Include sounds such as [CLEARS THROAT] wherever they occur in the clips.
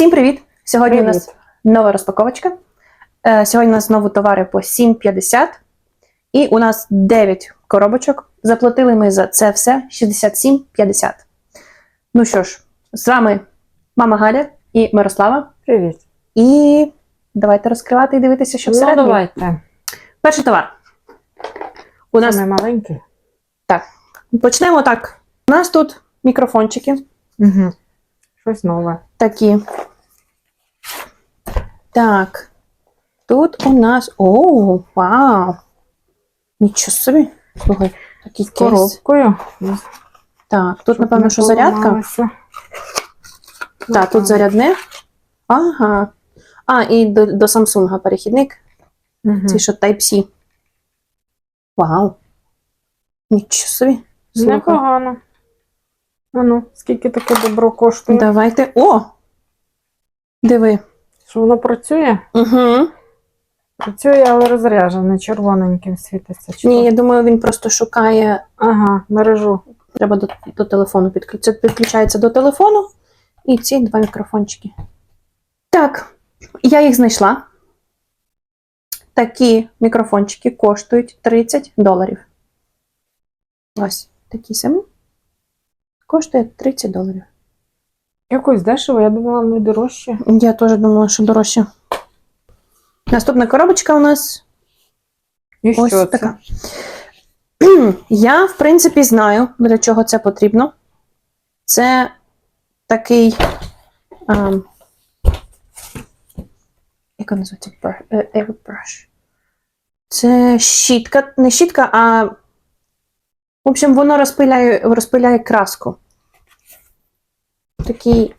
Всім привіт! Сьогодні у нас нова розпаковочка. Е, Сьогодні у нас знову товари по 7,50. І у нас 9 коробочок. Заплатили ми за це все 67,50. Ну що ж, з вами мама Галя і Мирослава. Привіт. І давайте розкривати і дивитися, що Ну, всередині. давайте. Перший товар. У нас маленький. так. Почнемо так. У нас тут мікрофончики Угу. Щось нове. такі. Так. Тут у нас. О, вау! Нічого собі. Слухай, такий З коробкою. Так, тут, напевно, що зарядка. Так, тут зарядне. Ага. А, і до, до Samsung перехідник. Мгм. Це що Type-C. Вау. Нічого собі. Слухай. Непогано. А ну, скільки таке добро коштує? Давайте. О! Диви. Що воно працює? Угу. Працює, але розряджене, червоненьким світиться. Чи Ні, я думаю, він просто шукає Ага, мережу. Треба до, до телефону підключити. Це підключається до телефону і ці два мікрофончики. Так, я їх знайшла. Такі мікрофончики коштують 30 доларів. Ось такі самі. Коштує 30 доларів. Якось дешево, я думала, не дорожче. Я теж думала, що дорожче. Наступна коробочка у нас І Ось що така. це? [CLEARS THROAT] Я, в принципі, знаю, для чого це потрібно. Це такий. ем, як вона називається? Е, Airbrush. Це щітка, не щітка, а. В общем, воно розпиляє, розпиляє краску. Такий.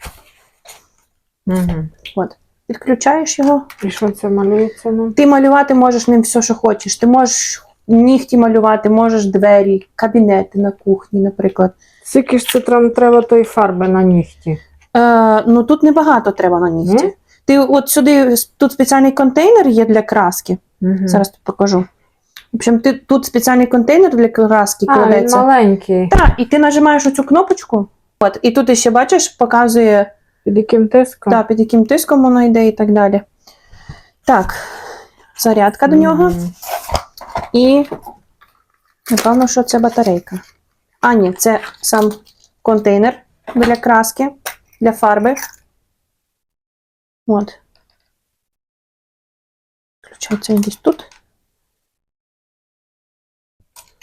Угу. От. Підключаєш його. І що це малюється? Ну? Ти малювати можеш ним все, що хочеш. Ти можеш нігті малювати, можеш двері, кабінети на кухні, наприклад. Скільки ж це треба тої фарби на нігті? Е, ну тут небагато треба на нігті. Ні? Ти от сюди, тут спеціальний контейнер є для краски. Угу. Зараз тут покажу. В общем, ти, тут спеціальний контейнер для краски А, він маленький. Так, і ти нажимаєш оцю кнопочку. От, і тут ще бачиш, показує Під яким тиском? та, під яким тиском воно йде і так далі. Так, зарядка до нього. І напевно, що це батарейка. А, ні, це сам контейнер для краски, для фарби. От. Включається десь тут.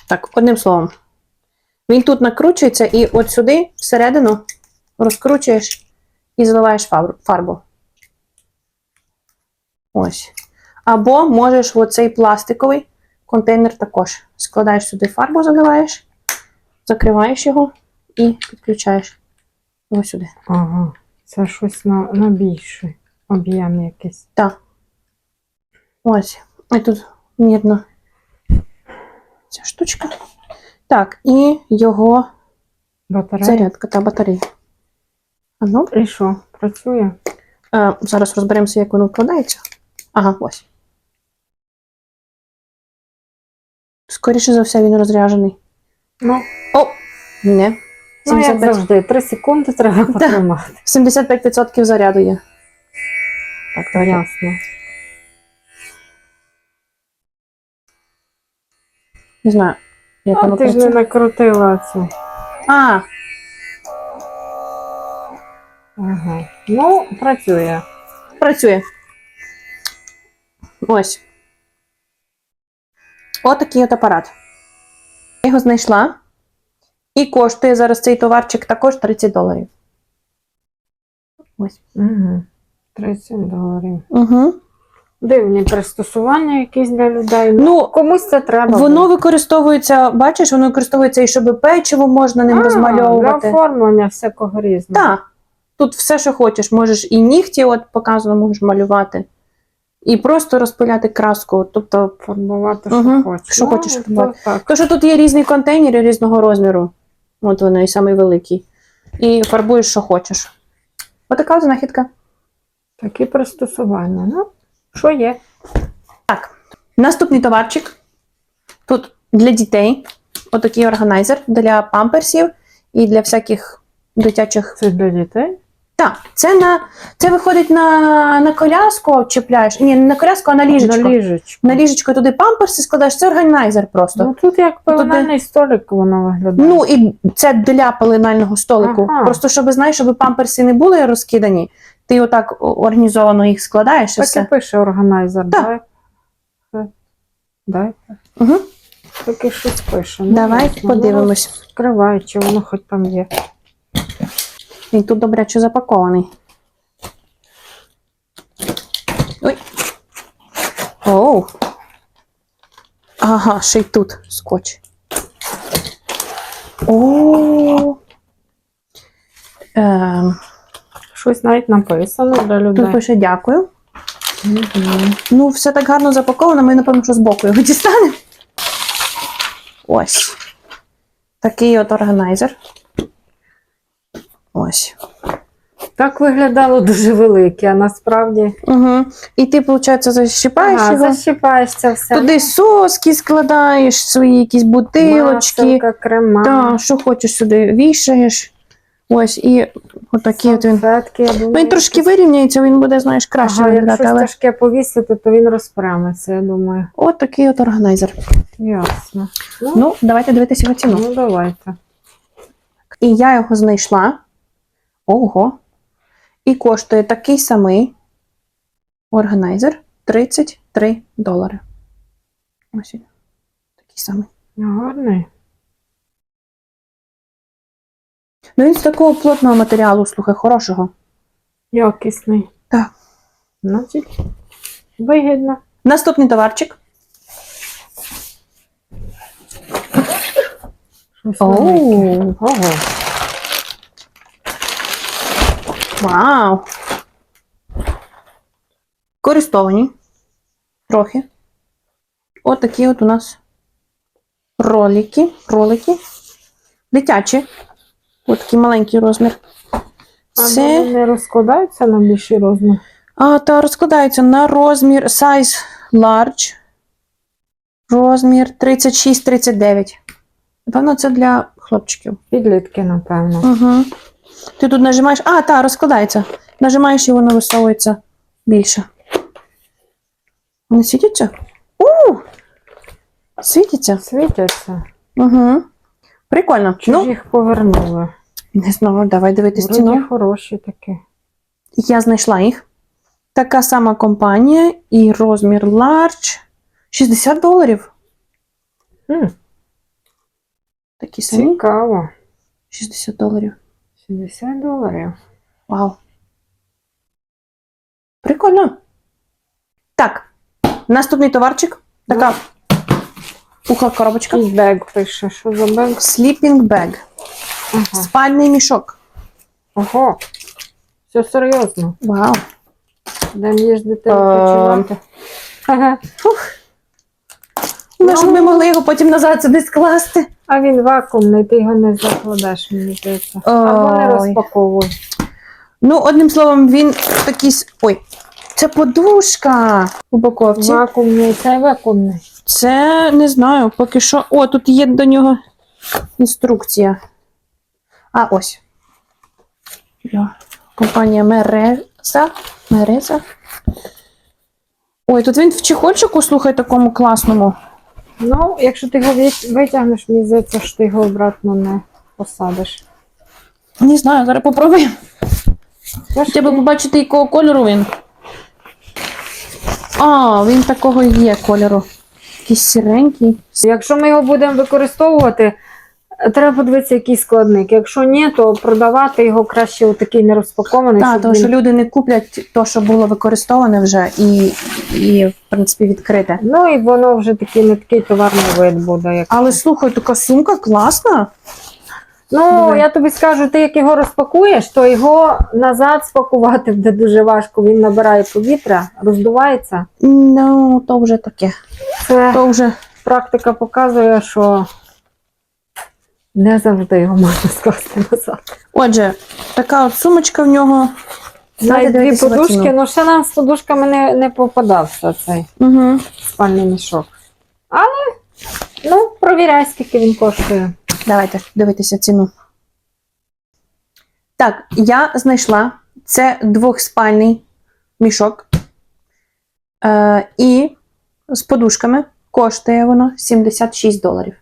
Так, одним словом. Він тут накручується і от сюди, всередину, розкручуєш і заливаєш фарбу. Ось. Або можеш в оцей пластиковий контейнер також. Складаєш сюди фарбу, заливаєш, закриваєш його і підключаєш його сюди. Ага, це щось на, на більший об'єм якийсь. Так. Ось. І тут мірно ця штучка. Так, і його Батарея. зарядка та батарея. А ну, І що, працює? е, зараз розберемося, як воно вкладається. Ага, ось. Скоріше за все, він розряджений. Ну, О! Не. ну як 75 завжди, 3 секунди треба потримати. 75% заряду є. Так, давайте. ясно. Не знаю. А воно ти ж не накрутила це. А, Ага. Ну, працює. працює. Ось. Отакий от апарат. Я його знайшла. І коштує зараз цей товарчик також 30 доларів. Ось. Угу. 30 доларів. Угу. Дивні пристосування якісь для людей. Ну, комусь це треба. воно буде. використовується, бачиш, воно використовується і щоб печиво можна ним А, Для оформлення всякого різного. Так. Тут все, що хочеш. Можеш і нігті, от показано, можеш малювати. І просто розпиляти краску. Тобто, Фарбувати, що Мгм. хочеш. Що Ну, хочеш то фарбувати. Так. то, що тут є різні контейнери різного розміру. От вони, і самий великий. І фарбуєш, що хочеш. Отака от знахідка. Такі пристосування. Ну, що є? Так, Наступний товарчик. Тут для дітей. Отакий органайзер для памперсів і для всяких дитячих. Це для дітей? Так, це на це виходить на, на коляску, чіпляєш. Ні, не на коляску, а на ліжечко. На ліжечку. На ліжечко туди памперси складаєш, це органайзер просто. Ну тут як пеленальний столик воно виглядає. Ну і це для пеленального столику. Ага. Просто щоб знаєш, щоб памперси не були розкидані, ти отак організовано їх складаєш і так і все. пише органайзер. Так. Дай. Дай. Угу. Таке щось пише. Ну, Давай. Ну, подивимось. Відкривай, чи воно хоч там є. Він тут добряче запакований. Ой. Оу. Ага, ще й тут скотч. О. Ем, Щось навіть написано для людей. тут пише дякую. Мгм. Ну, все так гарно запаковано, ми, напевно, що збоку його дістанемо. Ось. Такий от органайзер. Ось. Так виглядало дуже велике, а насправді. Угу. І ти, виходить, защипаєш Ага, його. защіпаєш це все. Туди соски складаєш, свої якісь бутилочки. Маселка, крема. Та, що хочеш сюди вішаєш. Ось, і отакий от він. Ну, він трошки вирівняється, він буде, знаєш, краще ага, виглядати, якщо але тяжке повісити, то він розпрямиться, я думаю. от такий от органайзер. Ясно. Ну, Ну, давайте дивитися його ціну. ну давайте. І я його знайшла. Ого. І коштує такий самий органайзер 33 долари. Ось він. Такий самий. Гарний. Ну, він з такого плотного матеріалу, слухай, хорошого. Якісний. Так. Значить, вигідно. Наступний товарчик. Оу, Ого. вау. Користовані. Трохи. От от у нас ролики. Ролики. Дитячі. От такий маленький розмір. А вони не розкладаються на більший розмір? А, та розкладаються на розмір size large. Розмір 36-39. Напевно, це для хлопчиків. Підлітки, напевно. Угу. Ти тут нажимаєш. А, та, розкладається. Нажимаєш і воно висовується більше. Вони світяться? У! Світяться. Світяться. Угу. Прикольно. Чи ну, їх повернули? Не знаю, давай дивитись ціну. хороші такі. Я знайшла їх. Така сама компанія і розмір large. 60 доларів. М, Такі самі. цікаво. 60 доларів. 60 доларів. Вау. Прикольно. Так. Наступний товарчик. Така пухла коробочка. Бег пише. Що за бег? Sleeping bag. Ага. Спальний мішок. Ого. Все серйозно. Вау. Дам їздити Е, відпочивати. Ага. Ну, щоб ми могли його потім назад сюди скласти. А він вакуумний, ти його не закладеш, мені здається. Або не розпаковуй. Ну, одним словом, він такий. Ой, це подушка в упаковці. Вакуумний, це вакуумний. Це не знаю, поки що. О, тут є до нього інструкція. А, ось. Компанія Мереза. Мереза. Ой, тут він в чехольчику, слухай, такому класному. Ну, якщо ти його витягнеш, мені здається, що ти його обратно не посадиш. Не знаю, зараз попробуємо. Треба ти- побачити, якого кольору він. А, він такого є кольору. Якийсь сіренький. Якщо ми його будемо використовувати, треба подивитися, який складник. Якщо ні, то продавати його краще у такий нерозпакований. Так, тому що люди не куплять то, що було використоване вже, і, і в принципі, відкрите. Ну і воно вже такий не такий товарний вид буде. Як... Але слухай, така сумка класна. Ну, Давай. я тобі скажу, ти як його розпакуєш, то його назад спакувати буде дуже важко. Він набирає повітря, роздувається. Ну, то вже таке. Це То вже практика показує, що не завжди його можна скласти назад. Отже, така от сумочка в нього. Навіть дві подушки, ну ще нам з подушками не, не попадався цей Угу. спальний мішок. Але, ну, провіряй, скільки він коштує. Давайте дивитися ціну. Так, я знайшла Це двохспальний мішок. Е, і з подушками коштує воно 76 доларів.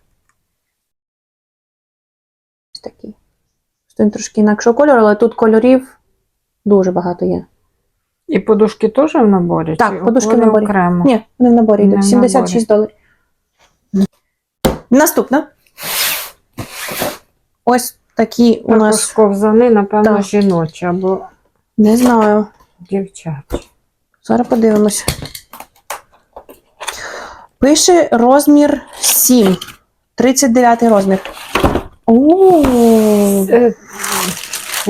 Він трошки інакшого кольору, але тут кольорів дуже багато є. І подушки теж в наборі? Так, чи подушки в наборі. окремо? Ні, вони в наборі Не йдуть. 76 доларів. Наступна. Ось такі у Також нас. ковзани, напевно, Так. жіночі або Не знаю. дівчачі. Зараз подивимось. Пише розмір 7. 39 розмір. О, Це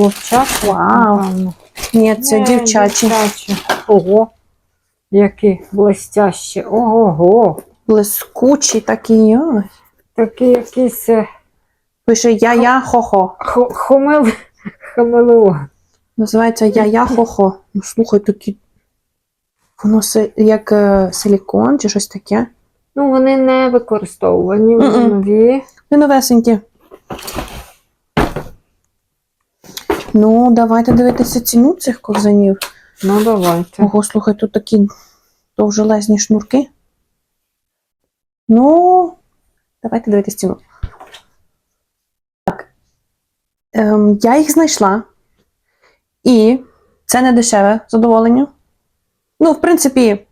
хлопчак, Вау. напевно. ні, це Ні, дівчачі. дівчачі. Ого. Які блестящі. Ого. Блискучі такі. Ой. Такі якісь е, Пише я-я хо-хо. хо- хомел... хамелеон. Називається я-я хо-хо. Ну, слухай, такі. Воно си- як е, силікон чи щось таке. Ну, вони не використовувані, вони Мгм. нові. Не новесенькі. Ну, давайте дивитися ціну цих ковзанів. Ну, давайте. Ого, слухай, тут такі довжелезні шнурки. Ну, давайте дивитися ціну. Так. Ем, я їх знайшла. І це не дешеве задоволення. Ну, в принципі,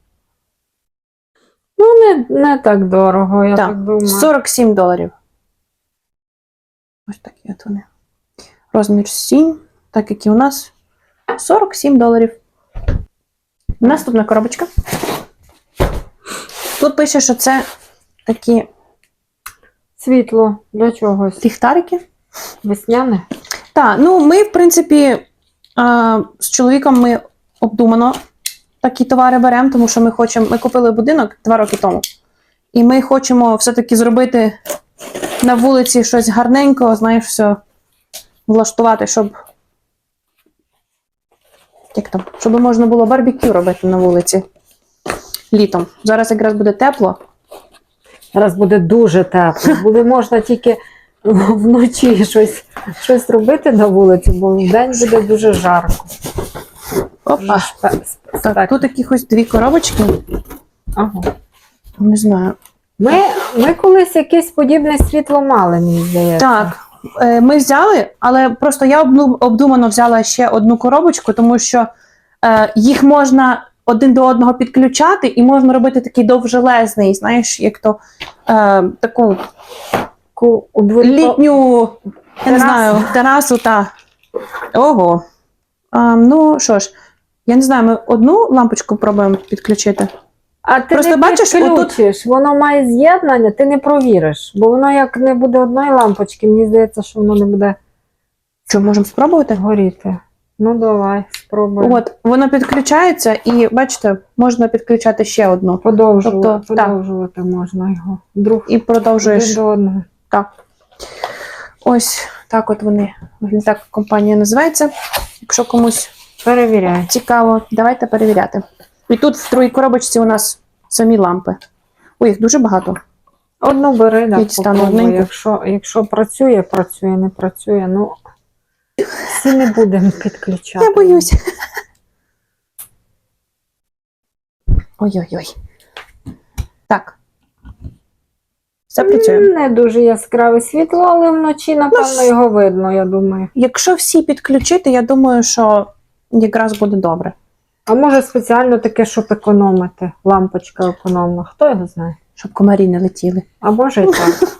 Ну, не, не так дорого, я Так, так думаю. 47 доларів. Ось такі от вони. Розмір 7, так як і у нас. 47 доларів. Наступна коробочка. Тут пише, що це такі Світло для чогось. ліхтарики. Весняне. Так, ну ми, в принципі, а, з чоловіком ми обдумано такі товари беремо, тому що ми хочемо. Ми купили будинок два роки тому. І ми хочемо все-таки зробити на вулиці щось гарненького, знаєш, все влаштувати, щоб. Як там? Щоб можна було барбекю робити на вулиці літом. Зараз якраз буде тепло. Зараз буде дуже тепло. Буде можна тільки вночі щось, щось робити на вулиці, бо вдень буде дуже жарко. Опа. Так, тут якихось дві коробочки. Ага. Не знаю. Ми, ми колись якесь подібне світло мали, мені здається. Так, ми взяли, але просто я обдумано взяла ще одну коробочку, тому що е, їх можна один до одного підключати, і можна робити такий довжелезний, знаєш, як то е, таку літню, я не знаю, терасу та. Ого. А, ну що ж, я не знаю, ми одну лампочку пробуємо підключити. А ти Просто не бачиш, підключиш, воно має з'єднання, ти не провіриш. Бо воно як не буде одної лампочки, мені здається, що воно не буде Що, можемо спробувати? горіти. Ну давай, спробуємо. От, воно підключається, і бачите, можна підключати ще одну. Подовжувати, Тобто, так. можна його. Друг І продовжуєш. до одного. Так. Ось так от вони так компанія називається. Якщо комусь Перевіряй. цікаво, давайте перевіряти. І тут в другій коробочці у нас самі лампи. Ой, їх дуже багато. Одну бери, да, попробуй. Якщо, якщо працює, працює, не працює. Ну, всі не будемо підключати. Я боюсь. Ой-ой-ой. Так. Все працює. Не дуже яскраве світло, але вночі, напевно, Ну, його видно, я думаю. Якщо всі підключити, я думаю, що якраз буде добре. А може спеціально таке, щоб економити. Лампочка економна. Хто його знає? Щоб комарі не летіли. А може і так.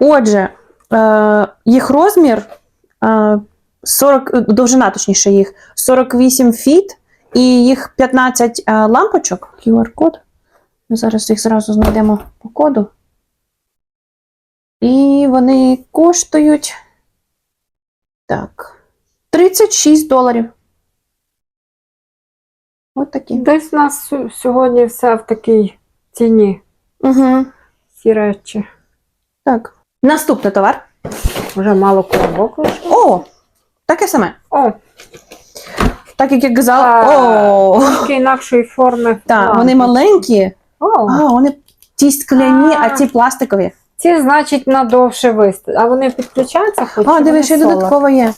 Отже, е, їх розмір е, 40, е, довжина, точніше, їх 48 фіт, і їх 15 е, лампочок. QR-код. Ми зараз їх зразу знайдемо по коду. І вони коштують. Так. 36 доларів. От такі. Десь у нас сьогодні все в такій ціні. Угу. Ці речі. Так. Наступний товар. Вже мало коробок. О! Таке саме. О, Так як я казала. О! інакшої форми. Так, вони маленькі. О, А, вони ті скляні, а А. ті пластикові. ці, значить, надовше вистачить. А вони підключаються хоч? А, дивись, ще додатково є.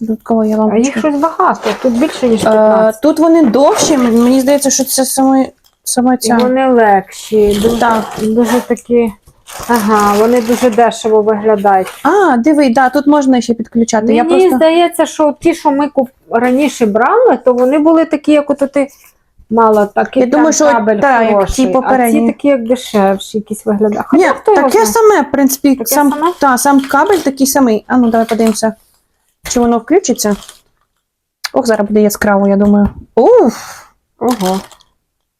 Додатково є А лампочка. їх щось багато, тут більше, ніж Е, 15. тут вони довші, мені здається, що це саме, саме І ця. вони легші, дуже, Так. дуже такі. Ага, вони дуже дешево виглядають. А, диви, да, тут можна ще підключати. Мені Я просто... здається, що ті, що ми куп... раніше брали, то вони були такі, як ото ти мала такий Я думаю, що кабель так, як хороший, ті попередні. А ці такі, як дешевші, якісь виглядають. Ні, Хоча хто його таке знає? саме, в принципі, Таке сам, саме? Та, сам кабель такий самий. А ну давай подивимося, чи воно включиться. Ох, зараз буде яскраво, я думаю. Уф, Ого.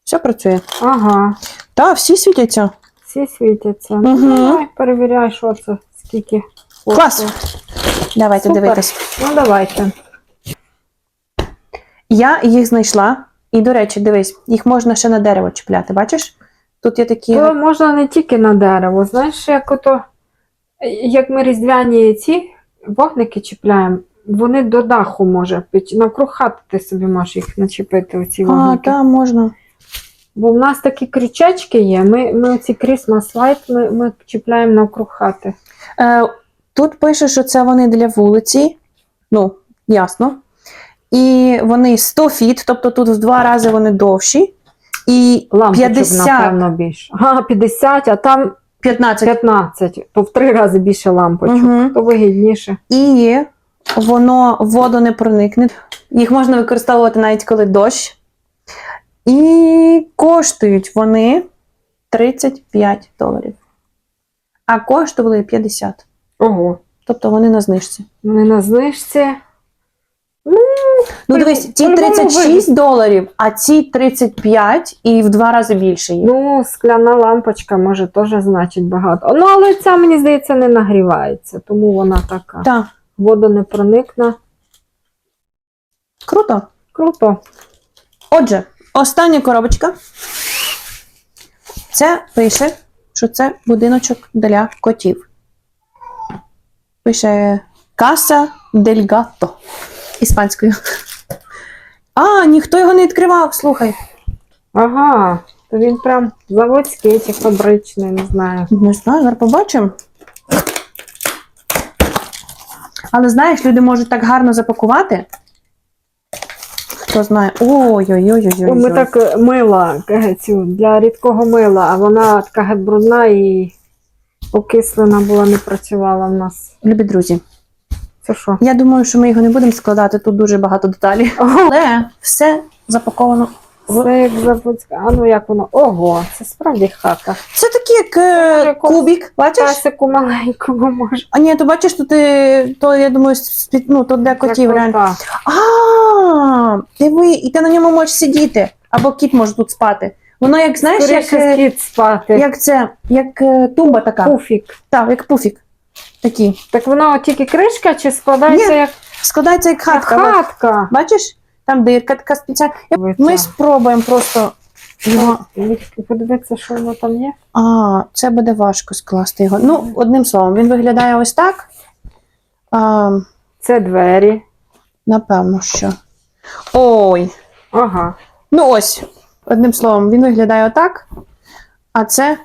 все працює. Ага. Та, всі світяться. Всі світяться. Ну, давай, перевіряй, що це, скільки. Клас. Давайте Супер. дивитись. Ну, давайте. Я їх знайшла. І, до речі, дивись, їх можна ще на дерево чіпляти, бачиш? Тут є такі. То можна не тільки на дерево. Знаєш, як ото, як ми різдвяні ці вогники чіпляємо, вони до даху може навкруг хати ти собі можеш їх начепити, оці А, вогники. та, можна. Бо в нас такі крючечки є. Ми, ми оці Christmas light ми, ми чіпляємо навкруг хати. Е, тут пише, що це вони для вулиці. Ну, ясно. І вони 100 фіт, тобто тут в два рази вони довші. І Лампочок, 50. напевно, більше. Ага, 50, а там 15. 15, то в три рази більше лампочок. Угу. То вигідніше. І воно в воду не проникне. Їх можна використовувати навіть коли дощ. І коштують вони 35 доларів. А коштували 50. Ого. Тобто вони на знижці. Вони на знижці. Ну, По- дивись, ті 36 доларів, а ці 35 і в два рази більше їх. Ну, скляна лампочка може теж значить багато. Ну, але ця, мені здається, не нагрівається, тому вона така. Так, Вода не проникне. круто. Круто. Отже, остання коробочка. Це пише, що це будиночок для котів. Пише Casa del Gatto іспанською. А, ніхто його не відкривав, слухай. Ага, то він прям заводський чи фабричний, не знаю. Не знаю, зараз побачимо. Але знаєш, люди можуть так гарно запакувати. Хто знає. Ой-ой-ой. Ми так е, мила е, цю для рідкого мила, а вона така геть брудна і окислена була, не працювала в нас. Любі друзі, Це що? я думаю, що ми його не будемо складати, тут дуже багато деталей. Але все запаковано. Це як заводська. А ну як воно? Ого, це справді хата. Це такий як е, якось кубік, бачиш? Пасику маленькому може. А ні, то бачиш, то ти, то я думаю, з-під- ну, то для котів Як реально. кота. А, диви, і ти на ньому можеш сидіти. Або кіт може тут спати. Воно як, знаєш, як, Скоріше е, скіт спати. як це, як е, тумба така. Пуфік. Так, як пуфік. Такий. Так воно тільки кришка чи складається Ні, як Складається як хатка. як хатка? Бачиш? Там дирка така спеціальна. Ви Ми це. спробуємо просто його. Подивитися, що воно там є. А, це буде важко скласти його. Ну, одним словом, він виглядає ось так. А, Це двері. напевно, що. Ой. Ага. Ну ось, одним словом, він виглядає отак. А це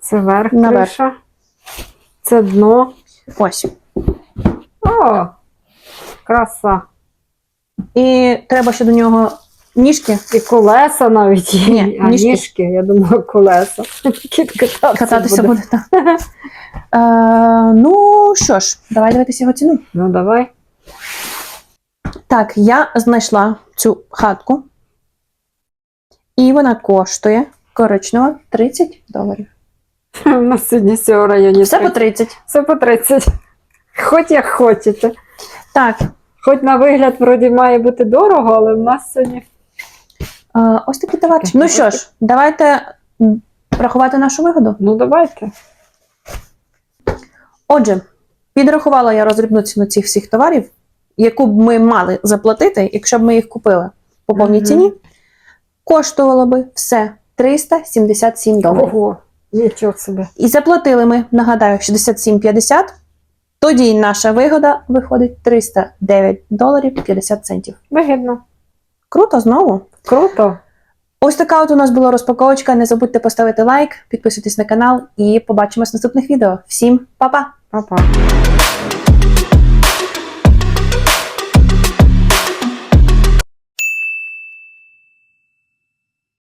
Це верх Наверх. криша. Це дно. ось. О! Краса. І треба ще до нього ніжки І колеса навіть є. Ні, а ніжки. ніжки. я думаю, колеса. Кіт кататися, кататися буде. буде. так. Е, ну що ж, давай дивитися його ціну. Ну давай. Так, я знайшла цю хатку. І вона коштує коричнево 30 доларів. У нас сьогодні з цього районі. Все по 30. 30. Все по 30. Хоч як хочете. Так, Хоч на вигляд вроді має бути дорого, але в нас сьогодні. е, ось такий товар. Ну що ж, давайте рахувати нашу вигоду. Ну давайте. Отже, підрахувала я роздрібну ціну цих всіх товарів, яку б ми мали заплатити, якщо б ми їх купили по повній Мгм. ціні, коштувало би все 377 доларів. Ого, нічого собі. І заплатили ми, нагадаю, 67,50. Тоді наша вигода виходить 309 доларів 50 центів. Вигідно. Круто знову. Круто. Ось така от у нас була розпаковочка. Не забудьте поставити лайк, підписуйтесь на канал і побачимось в наступних відео. Всім па-па! Па-па.